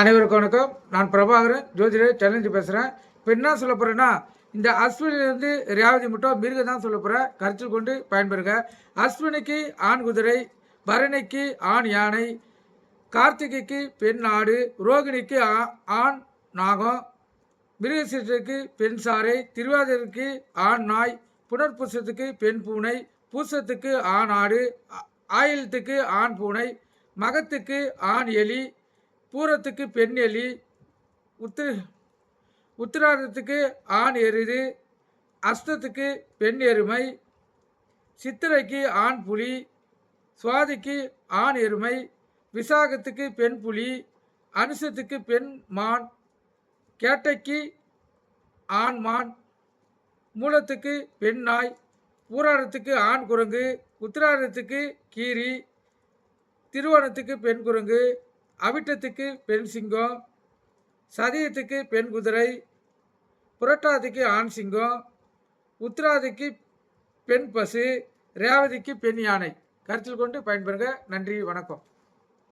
அனைவருக்கும் வணக்கம். நான் பிரபாகரன். ஜோதிடர் சேலஞ்சு பேசுகிறேன் இப்போ என்ன சொல்ல போகிறேன்னா இந்த அஸ்வினிலேருந்து ரேவதி மட்டும் மிருகம் தான் சொல்ல போகிறேன் கருத்தில் கொண்டு பயன்பெறுங்க. அஸ்வினிக்கு ஆண் குதிரை பரணிக்கு ஆண் யானை கார்த்திகைக்கு பெண் ஆடு ரோகிணிக்கு ஆ- ஆண் நாகம் மிருகசீரத்துக்கு பெண் சாறை திருவாதிரைக்கு ஆண் நாய் புனர்பூசத்துக்கு பெண் பூனை பூசத்துக்கு ஆண் ஆடு ஆயிலத்துக்கு ஆண் பூனை மகத்துக்கு ஆண் எலி பூரத்துக்கு பெண் எலி உத்திர உத்திராடத்துக்கு ஆண் எருது அஸ்தத்துக்கு பெண் எருமை சித்திரைக்கு ஆண் புலி சுவாதிக்கு ஆண் எருமை விசாகத்துக்கு பெண் புலி அனுசத்துக்கு பெண் மான் கேட்டைக்கு ஆண் மான் மூலத்துக்கு பெண் நாய் பூராடத்துக்கு ஆண் குரங்கு உத்திராடத்துக்கு கீரி திருவோணத்துக்கு பெண் குரங்கு அவிட்டத்துக்கு பெண் சிங்கம் சதயத்துக்கு பெண் குதிரை புரட்டாதிக்கு ஆண் சிங்கம் உத்திராதிக்கு பெண் பசு ரேவதிக்கு பெண் யானை. கருத்தில் கொண்டு பயன்பெறுங்க நன்றி வணக்கம்.